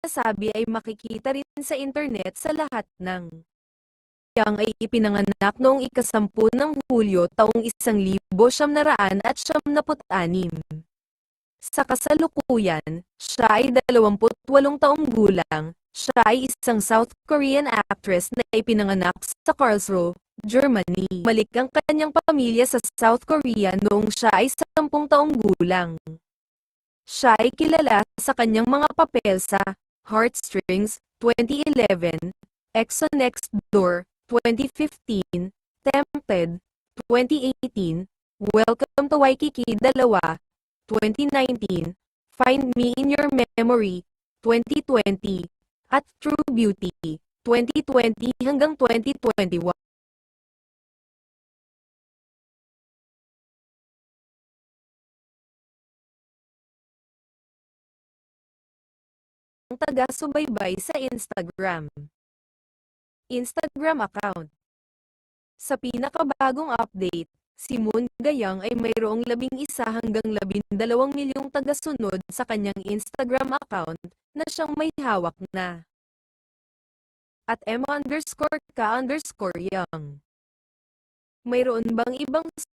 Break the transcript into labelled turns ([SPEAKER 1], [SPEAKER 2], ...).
[SPEAKER 1] sinasabi ay makikita rin sa internet sa lahat ng Yang ay ipinanganak noong ikasampu ng Hulyo taong isang libo siyam naraan at siyam naput anim. Sa kasalukuyan, siya ay 28 taong gulang. Siya ay isang South Korean actress na ipinanganak sa Karlsruhe, Germany. Malik ang kanyang pamilya sa South Korea noong siya ay 10 taong gulang. Siya ay kilala sa kanyang mga papel sa Heartstrings 2011, EXO Next Door 2015, Tempted 2018, Welcome to Waikiki 2 2019, Find Me in Your Memory 2020, at True Beauty 2020 hanggang 2021. Taga-subaybay sa Instagram. Instagram account. Sa pinakabagong update, si Moon Gayang ay mayroong labing isa hanggang labindalawang milyong tagasunod sa kanyang Instagram account na siyang may hawak na. At M underscore ka underscore yang. Mayroon bang ibang